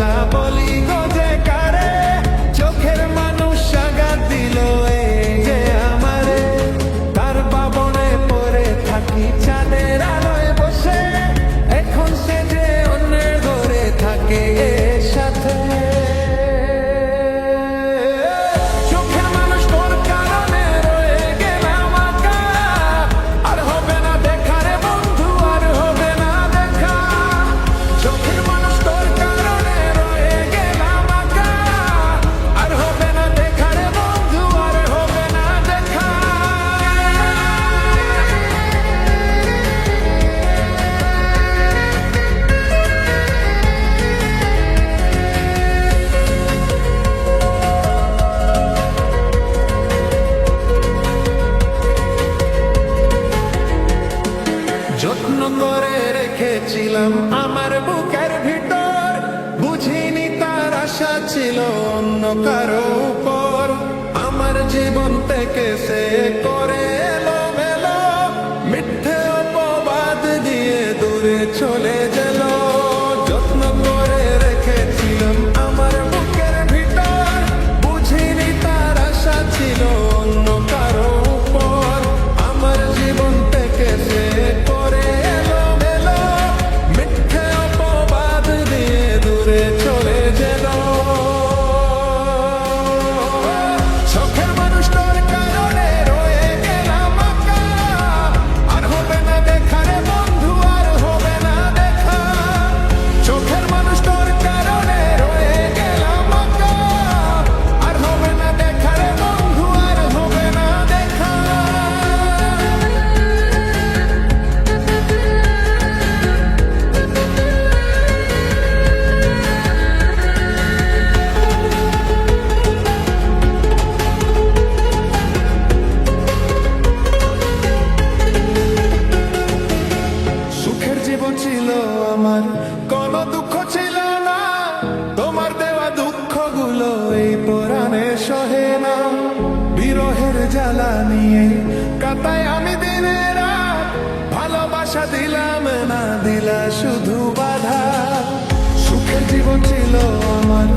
la voz. যত্ন করে রেখেছিলাম আমার বুকের ভিতর। বুঝিনি তার আশা ছিল অন্য কারও উপর। আমার জীবন থেকে সে করে এলো মিথ্যে অপবাদ দিয়ে দূরে চলে ছিল আমার। কোনো দুঃখ ছিল না, তোমার দেওয়া দুঃখগুলো এই পুরাণে সহে না। বিরহের জ্বালা নিয়ে কাতায় আমি দিনে রাত, ভালোবাসা দিলাম না, দিলা শুধু বাধা। সুখের জীবন ছিল আমার